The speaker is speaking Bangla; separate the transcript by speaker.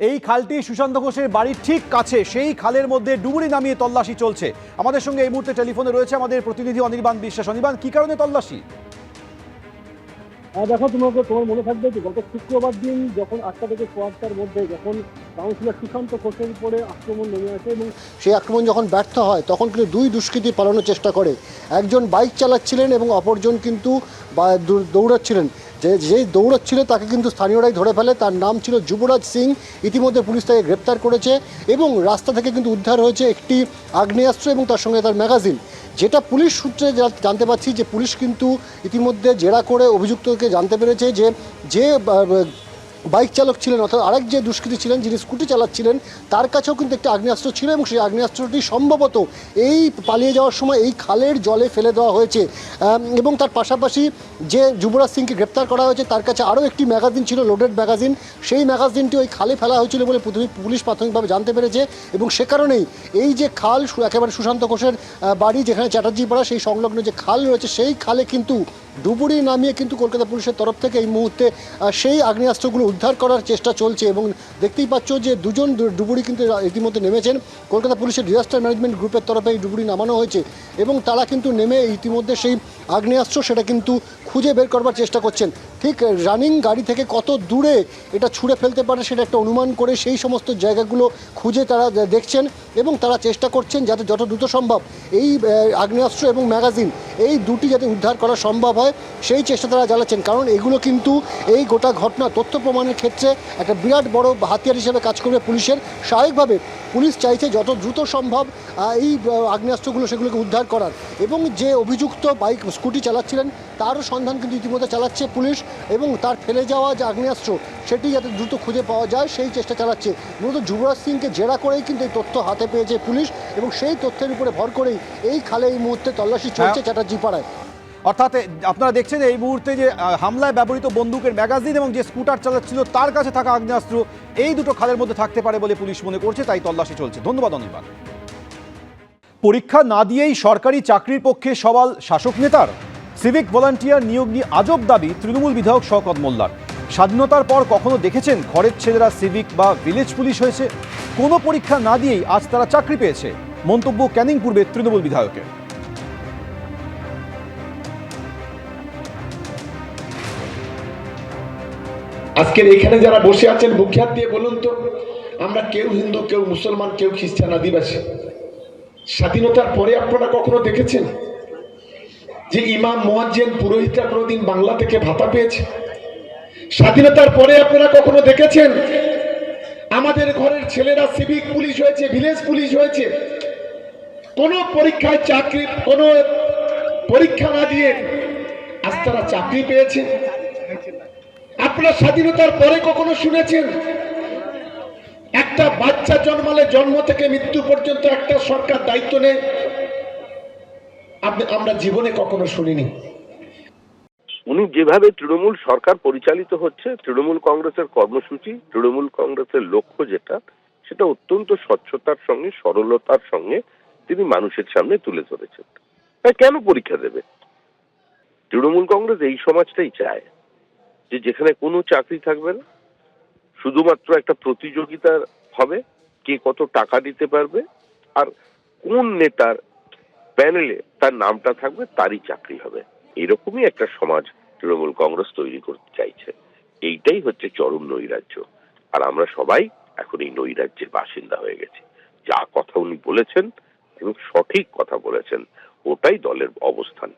Speaker 1: এই খালটি সুশান্ত ঘোষের বাড়ির ঠিক কাছে সেই খালের মধ্যে ডুবুরি নামিয়ে তল্লাশি চলছে। আমাদের সঙ্গে এই মুহূর্তে টেলিফোনে রয়েছে আমাদের প্রতিনিধি অনির্বাণ বিশ্বাস। অনির্বাণ কি কারণে তল্লাশি?
Speaker 2: হ্যাঁ দেখো তোমাকে তোমার মনে থাকবে যে গত শুক্রবার দিন যখন আটটা থেকে সোয়া মধ্যে যখন কাউন্সিলর সুশান্ত ঘোষের উপরে আক্রমণ নেমে আসে এবং
Speaker 3: সেই আক্রমণ যখন ব্যর্থ হয় তখন কিন্তু দুই দুষ্কৃতী পালানোর চেষ্টা করে। একজন বাইক চালাচ্ছিলেন এবং অপরজন কিন্তু দৌড়াচ্ছিলেন। যে যেই দৌড়াচ্ছিল তাকে কিন্তু স্থানীয়রাই ধরে ফেলে। তার নাম ছিল যুবরাজ সিং। ইতিমধ্যে পুলিশ তাকে গ্রেপ্তার করেছে এবং রাস্তা থেকে কিন্তু উদ্ধার হয়েছে একটি আগ্নেয়াস্ত্র এবং তার সঙ্গে তার ম্যাগাজিন। যেটা পুলিশ সূত্রে জানতে পারছি যে পুলিশ কিন্তু ইতিমধ্যে জেরা করে অভিযুক্তকে জানতে পেরেছে যে যে বাইক চালক ছিলেন, অর্থাৎ আরেক যে দুষ্কৃতী ছিলেন, যিনি স্কুটি চালাচ্ছিলেন, তার কাছেও কিন্তু একটি আগ্নেয়াস্ত্র ছিল এবং সেই আগ্নেয়াস্ত্রটি সম্ভবত এই পালিয়ে যাওয়ার সময় এই খালের জলে ফেলে দেওয়া হয়েছে। এবং তার পাশাপাশি যে যুবরাজ সিংকে গ্রেপ্তার করা হয়েছে, তার কাছে আরও একটি ম্যাগাজিন ছিল, লোডেড ম্যাগাজিন। সেই ম্যাগাজিনটি ওই খালে ফেলা হয়েছিল বলে পুলিশ প্রাথমিকভাবে জানতে পেরেছে এবং সে কারণেই এই যে খাল একেবারে সুশান্ত ঘোষের বাড়ি যেখানে চ্যাটার্জি পাড়া, সেই সংলগ্ন যে খাল রয়েছে, সেই খালে কিন্তু ডুবুরি নামিয়ে কিন্তু কলকাতা পুলিশের তরফ থেকে এই মুহূর্তে সেই আগ্নেয়াস্ত্রগুলো উদ্ধার করার চেষ্টা চলছে এবং দেখতেই পাচ্ছ যে দুজন ডুবুরি কিন্তু ইতিমধ্যে নেমেছেন। কলকাতা পুলিশের ডিজাস্টার ম্যানেজমেন্ট গ্রুপের তরফে এই ডুবুরি নামানো হয়েছে এবং তারা কিন্তু নেমে ইতিমধ্যে সেই আগ্নেয়াস্ত্র সেটা কিন্তু খুঁজে বের করবার চেষ্টা করছেন। ঠিক রানিং গাড়ি থেকে কত দূরে এটা ছুঁড়ে ফেলতে পারে সেটা একটা অনুমান করে সেই সমস্ত জায়গাগুলো খুঁজে তারা দেখছেন এবং তারা চেষ্টা করছেন যাতে যত দ্রুত সম্ভব এই আগ্নেয়াস্ত্র এবং ম্যাগাজিন এই দুটি যাতে উদ্ধার করা সম্ভব হয়, সেই চেষ্টা তারা চালাচ্ছেন। কারণ এগুলো কিন্তু এই গোটা ঘটনা, তথ্য প্রমাণের ক্ষেত্রে একটা বিরাট বড় হাতিয়ার হিসেবে কাজ করবে পুলিশের। স্বাভাবিকভাবে পুলিশ চাইছে যত দ্রুত সম্ভব এই আগ্নেয়াস্ত্রগুলো সেগুলোকে উদ্ধার করার। এবং যে অভিযুক্ত বাইক স্কুটি চালাচ্ছিলেন তারও সন্ধান কিন্তু ইতিমধ্যে চালাচ্ছে পুলিশ এবং তার ফেলে যাওয়া যে আগ্নেয়াস্ত্র সেটি যাতে দ্রুত খুঁজে পাওয়া যায় সেই চেষ্টা চালাচ্ছে। মূলত যুবরাজ সিংকে জেরা করেই কিন্তু এই তথ্য হাতে পেয়েছে পুলিশ এবং সেই তথ্যের উপরে ভর করেই এই খালে এই মুহূর্তে তল্লাশি চলছে চ্যাটার্জি পাড়ায়।
Speaker 1: অর্থাৎ আপনারা দেখছেন এই মুহূর্তে যে হামলায় ব্যবহৃত বন্দুকের ম্যাগাজিন এবং যে স্কুটার চালাচ্ছিল তার কাছে থাকা আগ্নেয়াস্ত্র এই দুটো খালের মধ্যে থাকতে পারে বলে পুলিশ মনে করছে, তাই তল্লাশি চলছে। ধন্যবাদ অনির্বাণ। পরীক্ষা না দিয়েই সরকারি চাকরির পক্ষে সওয়াল শাসক নেতার। সিভিক ভলান্টিয়ার নিয়োগ নিয়ে আজব দাবি তৃণমূল বিধায়ক শওকত মোল্লার। স্বাধীনতার পর কখনো দেখেছেন ঘরের ছেলেরা সিভিক বা ভিলেজ পুলিশ হয়েছে? কোনো পরীক্ষা না দিয়েই আজ তারা চাকরি পেয়েছে। মন্তব্য ক্যানিং পূর্বে তৃণমূল বিধায়কের।
Speaker 4: আজকের এখানে যারা বসে আছেন হাত দিয়ে বলুন তো, আমরা কেউ হিন্দু, কেউ মুসলমান, কেউ খ্রিস্টান, আদিবাসী। স্বাধীনতার পরে আপনারা কখনো দেখেছেন যে ইমাম, মোয়াজ্জেন, পুরোহিতরা কোনোদিন বাংলা থেকে ভাতা পেয়েছে? স্বাধীনতার পরে আপনারা কখনো দেখেছেন? আমাদের ঘরের ছেলেরা সিভিক পুলিশ হয়েছে, ভিলেজ পুলিশ হয়েছে। কোন পরীক্ষায় চাকরি, কোন পরীক্ষা না দিয়ে আজ তারা চাকরি পেয়েছে। আপনার স্বাধীনতার পরে কখনো শুনেছেন? একটা বাচ্চা জন্মালে জন্ম থেকে মৃত্যু পর্যন্ত একটা সরকার দায়িত্ব নেয়। আমরা জীবনে কখনো শুনিনি।
Speaker 5: উনি যেভাবে তৃণমূল সরকার পরিচালিত হচ্ছে, তৃণমূল কংগ্রেসের কর্মসূচি, তৃণমূল কংগ্রেসের লক্ষ্য যেটা, সেটা অত্যন্ত স্বচ্ছতার সঙ্গে, সরলতার সঙ্গে তিনি মানুষের সামনে তুলে ধরেছেন। তাই কেন পরীক্ষা দেবে? তৃণমূল কংগ্রেস এই সমাজটাই চায়। যে যেখানে কোনো চাকরি থাকবে না, শুধুমাত্র একটা প্রতিযোগিতা হবে, কে কত টাকা দিতে পারবে, আর কোন নেতার প্যানেলে তার নামটা থাকবে, তারই চাকরি হবে। এরকমই একটা সমাজ তৃণমূল কংগ্রেস তৈরি করতে চাইছে। এইটাই হচ্ছে চরম নৈরাজ্য। আর আমরা সবাই এখন এই নৈরাজ্যের বাসিন্দা হয়ে গেছি। যা কথা উনি বলেছেন এবং সঠিক কথা বলেছেন, ওটাই দলের অবস্থান।